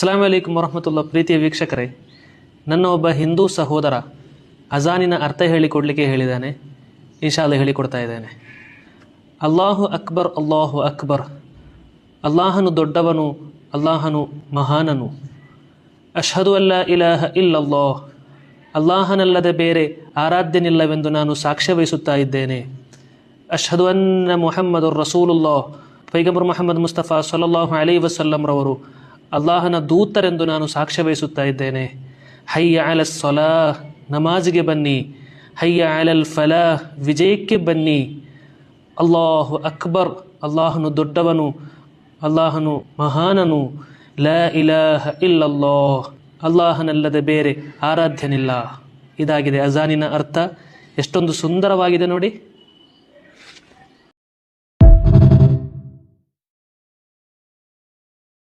ಅಸ್ಲಾಂ ವಲೈಕುಮ್ ವರಹಮತುಲ್ಲ ಪ್ರೀತಿಯ ವೀಕ್ಷಕರೇ, ನನ್ನ ಒಬ್ಬ ಹಿಂದೂ ಸಹೋದರ ಅಜಾನಿನ ಅರ್ಥ ಹೇಳಿಕೊಡ್ಲಿಕ್ಕೆ ಹೇಳಿದ್ದಾನೆ ಇನ್ಶಾಲ್ಲ ಹೇಳಿಕೊಡ್ತಾ ಇದ್ದೇನೆ. ಅಲ್ಲಾಹು ಅಕ್ಬರ್ ಅಲ್ಲಾಹು ಅಕ್ಬರ್. ಅಲ್ಲಾಹನು ದೊಡ್ಡವನು, ಅಲ್ಲಾಹನು ಮಹಾನನು. ಅಷ್ಹದು ಅಲ್ಲ ಇಲಾಹ ಇಲ್ಲಲ್ಲೋ ಅಲ್ಲಾಹನಲ್ಲದೆ ಬೇರೆ ಆರಾಧ್ಯನಿಲ್ಲವೆಂದು ನಾನು ಸಾಕ್ಷ್ಯ ವಹಿಸುತ್ತಾ ಇದ್ದೇನೆ. ಅಷ್ಹದು ಅನ್ನ ಮೊಹಮ್ಮದ್ ರಸೂಲುಲ್ಲೋ ಪೈಗಂಬರ್ ಮೊಹಮ್ಮದ್ ಮುಸ್ತಫಾ ಸಲ್ಲಲ್ಲಾಹು ಅಲೈ ವಸಲ್ಲಂರವರು ಅಲ್ಲಾಹನ ದೂತರೆಂದು ನಾನು ಸಾಕ್ಷ್ಯ ವಹಿಸುತ್ತಾ ಇದ್ದೇನೆ. ಹಯ್ಯ ಅಲ ಸೊಲಾ ನಮಾಜ್ಗೆ ಬನ್ನಿ. ಹಯ್ಯ ಅಲಲ್ ಫಲಾ ವಿಜಯಕ್ಕೆ ಬನ್ನಿ. ಅಲ್ಲಾಹು ಅಕ್ಬರ್, ಅಲ್ಲಾಹನು ದೊಡ್ಡವನು, ಅಲ್ಲಾಹನು ಮಹಾನನು. ಲ ಇಲಾಹ ಇಲ್ಲಲ್ಲೋ ಅಲ್ಲಾಹನಲ್ಲದೆ ಬೇರೆ ಆರಾಧ್ಯನಿಲ್ಲ. ಇದಾಗಿದೆ ಅಜಾನಿನ ಅರ್ಥ. ಎಷ್ಟೊಂದು ಸುಂದರವಾಗಿದೆ ನೋಡಿ.